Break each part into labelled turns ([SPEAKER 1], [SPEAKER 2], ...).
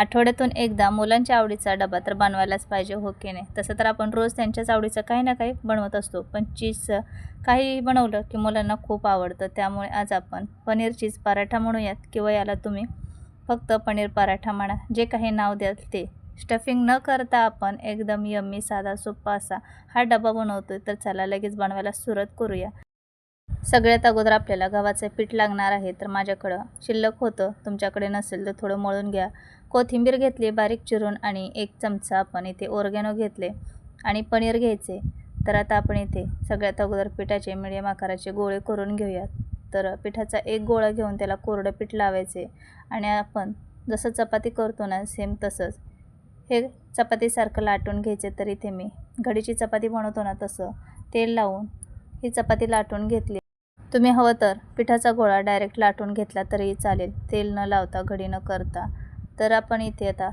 [SPEAKER 1] आठवड्यातून एकदा मुलांच्या आवडीचा डबा तर बनवायलाच पाहिजे हो की नाही? तसं तर आपण रोज त्यांच्याच आवडीचं काही ना काही बनवत असतो. पण चीजचं काही बनवलं की मुलांना खूप आवडतं. त्यामुळे आज आपण पनीर चीज पराठा म्हणूयात किंवा याला तुम्ही फक्त पनीर पराठा म्हणा जे काही नाव द्याल ते. स्टफिंग न करता आपण एकदम यम्मी साधा सोप्पा असा हा डबा बनवतो तर चला लगेच बनवायला सुरुवात करूया. सगळ्यात अगोदर आपल्याला गव्हाचं पीठ लागणार आहे तर माझ्याकडं शिल्लक होतं. तुमच्याकडे नसेल तर थोडं मळून घ्या. कोथिंबीर घेतली बारीक चिरून आणि एक चमचा आपण इथे ओरगॅनो घेतले आणि पनीर घ्यायचे. तर आता आपण इथे सगळ्यात अगोदर पिठाचे मिडियम आकाराचे गोळे करून घेऊयात. तर पिठाचा एक गोळा घेऊन त्याला कोरडं पीठ लावायचे आणि आपण जसं चपाती करतो ना सेम तसंच. हे चपातीसारखं लाटून घ्यायचे तर इथे मी घडीची चपाती बनवतो ना तसं तेल लावून ही चपाती लाटून घेतली. तुम्ही हवं तर पिठाचा गोळा डायरेक्ट लाटून घेतला तरीही चालेल. तेल न लावता घडी न करता. तर आपण इथे आता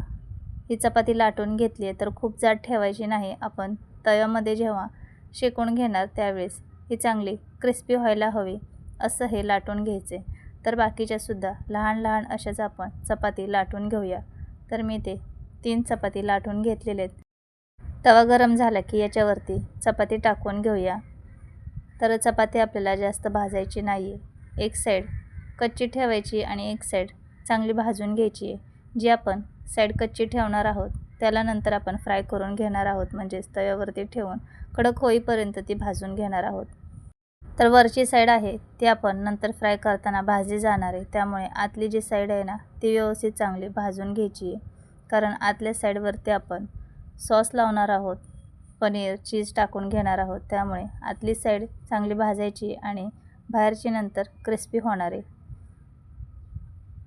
[SPEAKER 1] ही चपाती लाटून घेतली आहे तर खूप जाड ठेवायची नाही. आपण तव्यामध्ये जेव्हा शेकून घेणार त्यावेळेस ही चांगली क्रिस्पी व्हायला हवी असं हे लाटून घ्यायचे. तर बाकीच्यासुद्धा लहान लहान अशाच आपण चपाती लाटून घेऊया. तर मी ते तीन चपाती लाटून घेतलेले आहेत. तवा गरम झाला की याच्यावरती चपाती टाकून घेऊया. तर चपाती आपल्याला जास्त भाजायची नाही आहे एक साईड कच्ची ठेवायची आणि एक साईड चांगली भाजून घ्यायची आहे. जी आपण साईड कच्ची ठेवणार आहोत त्याला नंतर आपण फ्राय करून घेणार आहोत म्हणजेच तव्यावरती ठेवून कडक होईपर्यंत ती भाजून घेणार आहोत. तर वरची साईड आहे ती आपण नंतर फ्राय करताना भाजली जाणार आहे. त्यामुळे आतली जी साईड आहे ना ती व्यवस्थित चांगली भाजून घ्यायची आहे. कारण आतल्या साईडवरती आपण सॉस लावणार आहोत. पनीर चीज टाकून घेणार आहोत. त्यामुळे आतली साईड चांगली भाजायची आणि बाहेरची नंतर क्रिस्पी होणार आहे.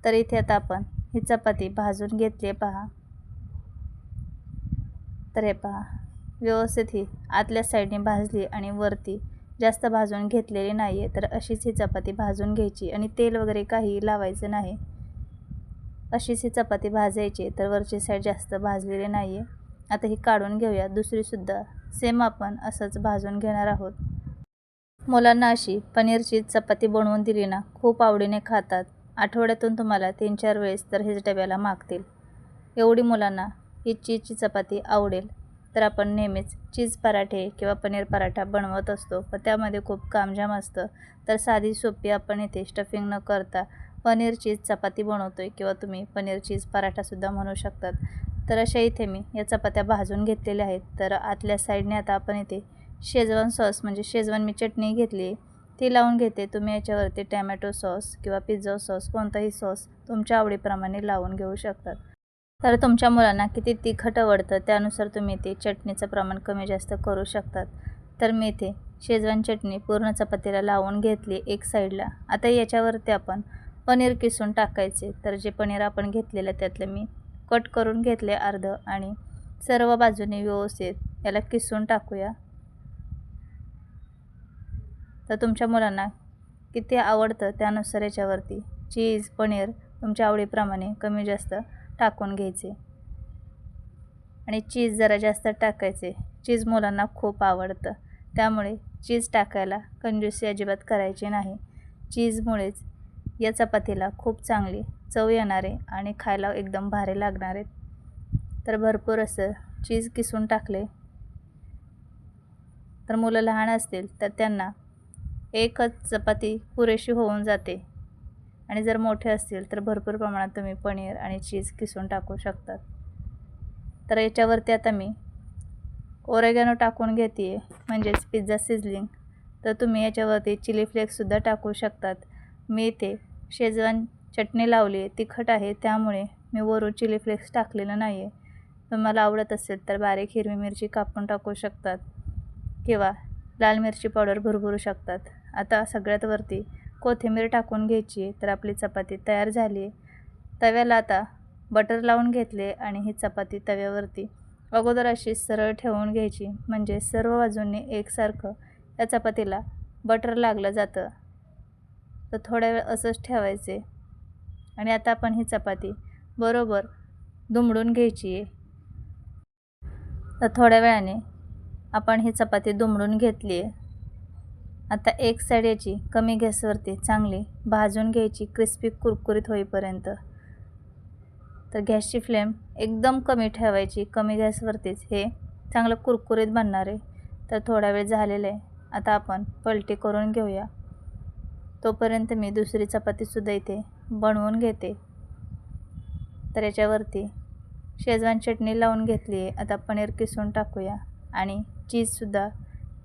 [SPEAKER 1] तर इथे आता आपण ही चपाती भाजून घेतली आहे पहा. तर हे पहा व्यवस्थित ही आतल्या साईडने भाजली आणि वरती जास्त भाजून घेतलेली नाही आहे तर अशीच ही चपाती भाजून घ्यायची आणि तेल वगैरे काही लावायचं नाही. अशीच ही चपाती भाजायची तर वरची साईड जास्त भाजलेली नाही आहे आता ही काढून घेऊया. दुसरीसुद्धा सेम आपण असंच भाजून घेणार आहोत. मुलांना अशी पनीरची चपाती बनवून दिली ना खूप आवडीने खातात. आठवड्यातून तुम्हाला तीन चार वेळेस तर हेच डब्याला मागतील. एवढी मुलांना ही चीजची चपाती आवडेल. तर आपण नेहमीच चीज पराठे किंवा पनीर पराठा बनवत असतो. पण त्यामध्ये खूप कामजाम असतं. तर साधी सोपी आपण इथे स्टफिंग न करता पनीर चीज चपाती बनवतो आहे किंवा तुम्ही पनीर चीज पराठासुद्धा म्हणू शकतात. तर अशा इथे मी या चपात्या भाजून घेतलेल्या आहेत. तर आतल्या साईडने आता आपण इथे शेजवान सॉस म्हणजे शेजवान मी चटणी घेतली ती लावून घेते. तुम्ही याच्यावरती टॅमॅटो सॉस किंवा पिझ्झा सॉस कोणताही सॉस तुमच्या आवडीप्रमाणे लावून घेऊ शकतात. तर तुमच्या मुलांना किती तिखट आवडतं त्यानुसार तुम्ही ते चटणीचं प्रमाण कमी जास्त करू शकतात. तर मी इथे शेजवान चटणी पूर्ण चपातीला लावून घेतली एक साईडला. आता याच्यावरती आपण पनीर किसून टाकायचे. तर जे पनीर आपण घेतलेलं त्यातलं मी कट करून घेतले अर्ध आणि सर्व बाजूने व्यवस्थित याला किसून टाकूया. तर तुमच्या मुलांना किती आवडतं त्यानुसार याच्यावरती? चीज पनीर तुमच्या आवडीप्रमाणे कमी जास्त टाकून घ्यायचे. आणि चीज जरा जास्त टाकायचे. चीज मुलांना खूप आवडतं. त्यामुळे चीज टाकायला कंजूसी अजिबात करायची नाही. चीजमुळेच या चपातीला खूप चांगली चव येणार आहे आणि खायला एकदम भारी लागणार आहेत तर भरपूर असं चीज किसून टाकले. तर मुलं लहान असतील तर त्यांना एकच चपाती पुरेशी होऊन जाते. आणि जर मोठे असतील तर भरपूर प्रमाणात तुम्ही पनीर आणि चीज किसून टाकू शकतात. तर याच्यावरती आता मी ओरेगॅनो टाकून घेते आहे म्हणजेच पिझ्झा सिझलिंग. तर तुम्ही याच्यावरती चिली फ्लेक्ससुद्धा टाकू शकतात. मी ते शेजवान चटणी लावली आहे तिखट आहे त्यामुळे मी वरून चिली फ्लेक्स टाकलेलं नाही आहे तुम्हाला आवडत असेल तर बारीक हिरवी मिरची कापून टाकू शकतात किंवा लाल मिरची पावडर भरभरू शकतात. आता सगळ्यात वरती कोथिंबीर टाकून घ्यायची आहे तर आपली चपाती तयार झाली आहे. तव्याला आता बटर लावून घेतले आणि ही चपाती तव्यावरती. अगोदर अशी सरळ ठेवून घ्यायची म्हणजे सर्व बाजूंनी एकसारखं या चपातीला बटर लागलं जातं. तर थोड्या वेळ असंच ठेवायचे. आणि आता आपण ही चपाती बरोबर दुमडून घ्यायची आहे. तर थोड्या वेळाने आपण ही चपाती दुमडून घेतली आहे. आता एक साईड याची कमी गॅसवरती चांगली भाजून घ्यायची क्रिस्पी कुरकुरीत होईपर्यंत. तर गॅसची फ्लेम एकदम कमी ठेवायची कमी गॅसवरतीच. हे चांगलं कुरकुरीत बनणार आहे. तर थोडा वेळ झालेला आहे. आता आपण पलटी करून घेऊया. तोपर्यंत मी दुसरी चपातीसुद्धा इथे बनवून घेते. तर याच्यावरती शेजवान चटणी लावून घेतली आहे. आता पनीर किसून टाकूया. आणि चीजसुद्धा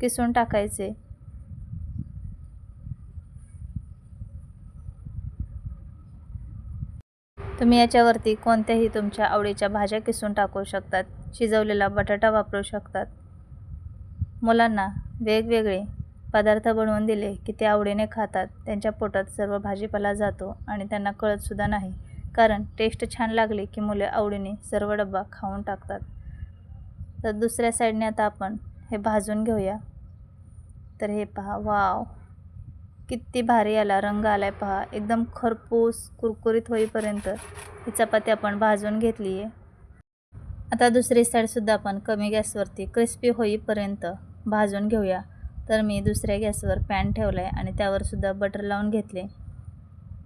[SPEAKER 1] किसून टाकायचे. तुम्ही याच्यावरती कोणत्याही तुमच्या आवडीच्या भाज्या किसून टाकू शकतात. शिजवलेला बटाटा वापरू शकतात. मुलांना वेगवेगळे पदार्थ बनवून दिले की ते आवडीने खातात. त्यांच्या पोटात सर्व भाजीपाला जातो आणि त्यांना कळतसुद्धा नाही. कारण टेस्ट छान लागली की मुले आवडीने सर्व डब्बा खाऊन टाकतात. तर दुसऱ्या साईडने आता आपण हे भाजून घेऊया. तर हे पहा वाव! किती भारी आला रंग आलाय पहा. एकदम खरपूस कुरकुरीत होईपर्यंत ही चपाती आपण भाजून घेतली आहे आता दुसरी साईडसुद्धा आपण कमी गॅसवरती क्रिस्पी होईपर्यंत भाजून घेऊया. तर मी दुसऱ्या गॅसवर पॅन ठेवला आहे आणि त्यावरसुद्धा बटर लावून घेतले.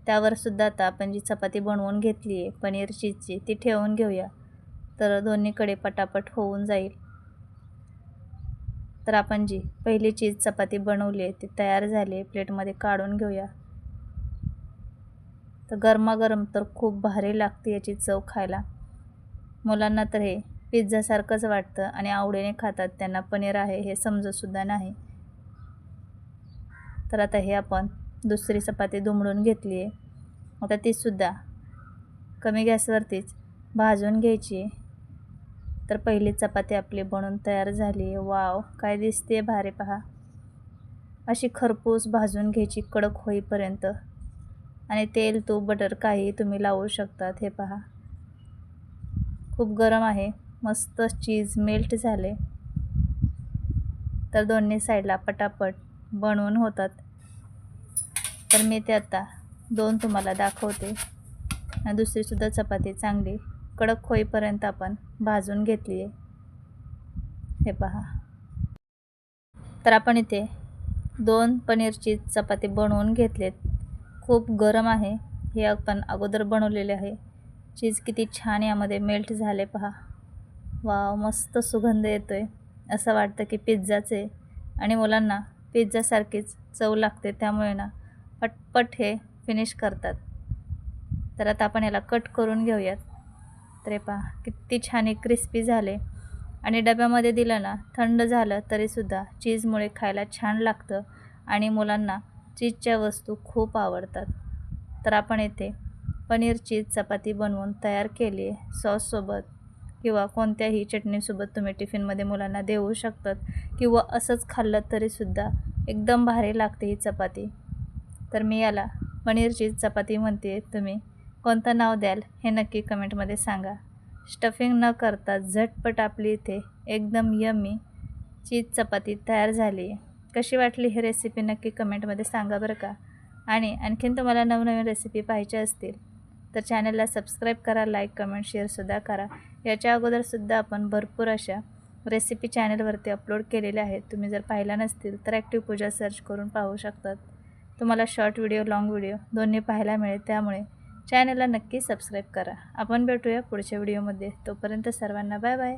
[SPEAKER 1] त्यावरसुद्धा आता आपण जी चपाती बनवून घेतली आहे पनीर चीजची ती ठेवून घेऊया. तर दोन्हीकडे पटापट होऊन जाईल. तर आपण जी पहिली चीज चपाती बनवली आहे ती तयार झाली आहे. प्लेटमध्ये काढून घेऊया. तर गरमागरम तर खूप भारी लागते याची चव खायला. मुलांना तर हे पिझ्झासारखंच वाटतं आणि आवडीने खातात. त्यांना पनीर आहे हे समजतसुद्धा नाही. तर आता हे आपण दुसरी चपाती दुमडून घेतली आहे. आता तीसुद्धा कमी गॅसवरतीच भाजून घ्यायची तर पहिली चपाती आपली बनून तयार झाली आहे. वाव काय दिसते भारी पहा. अशी खरपूस भाजून घ्यायची कडक होईपर्यंत. आणि तेल तूप बटर काही तुम्ही लावू शकतात हे पहा. खूप गरम आहे. मस्त चीज मेल्ट झाले. तर दोन्ही साईडला पटापट बनवून होतात. तर मी ते आता दोन तुम्हाला दाखवते. आणि दुसरीसुद्धा चपाती चांगली कडक होईपर्यंत आपण भाजून घेतली आहे हे पहा. तर आपण इथे दोन पनीरची चपाती बनवून घेतलेत. खूप गरम आहे. हे आपण अगोदर बनवलेले आहे. चीज किती छान यामध्ये मेल्ट झाले पहा. वाव मस्त सुगंध येतो आहे असं वाटतं की पिझ्झाचे आहे. आणि मुलांना पिझ्झासारखीच चव लागते त्यामुळे ना पटपट हे फिनिश करतात. तर आता आपण याला कट करून घेऊयात. तर हे पहा किती छान हे क्रिस्पी झाले. आणि डब्यामध्ये दिलं ना थंड झालं तरीसुद्धा चीजमुळे खायला छान लागतं. आणि मुलांना चीजच्या वस्तू खूप आवडतात. तर आपण येथे पनीर चीज चपाती बनवून तयार केली आहे. सॉससोबत किंवा कोणत्याही चटणीसोबत तुम्ही टिफिनमध्ये मुलांना देऊ शकतात किंवा असंच खाल्लं तरीसुद्धा एकदम भारी लागते ही चपाती. तर मी याला पनीरची चपाती म्हणते. तुम्ही कोणतं नाव द्याल हे नक्की कमेंटमध्ये सांगा. स्टफिंग न करता झटपट आपली इथे एकदम यम्मी चीज चपाती तयार झाली. आहे कशी वाटली ही रेसिपी नक्की कमेंटमध्ये सांगा बरं का? आणि आणखीन तुम्हाला नवनवीन रेसिपी पाहिजे असतील तर चॅनलला सबस्क्राईब करा लाईक कमेंट शेअरसुद्धा करा. याच्या अगोदरसुद्धा आपण भरपूर अशा रेसिपी चॅनलवरती अपलोड केलेल्या आहेत. तुम्ही जर पाहिला नसतील तर ॲक्टिव्ह पूजा सर्च करून पाहू शकतात. तुम्हाला शॉर्ट व्हिडिओ लाँग व्हिडिओ दोन्ही पाहायला मिळेल. त्यामुळे चॅनलला नक्की सबस्क्राईब करा. आपण भेटूया पुढच्या व्हिडिओमध्ये. तोपर्यंत सर्वांना बाय बाय.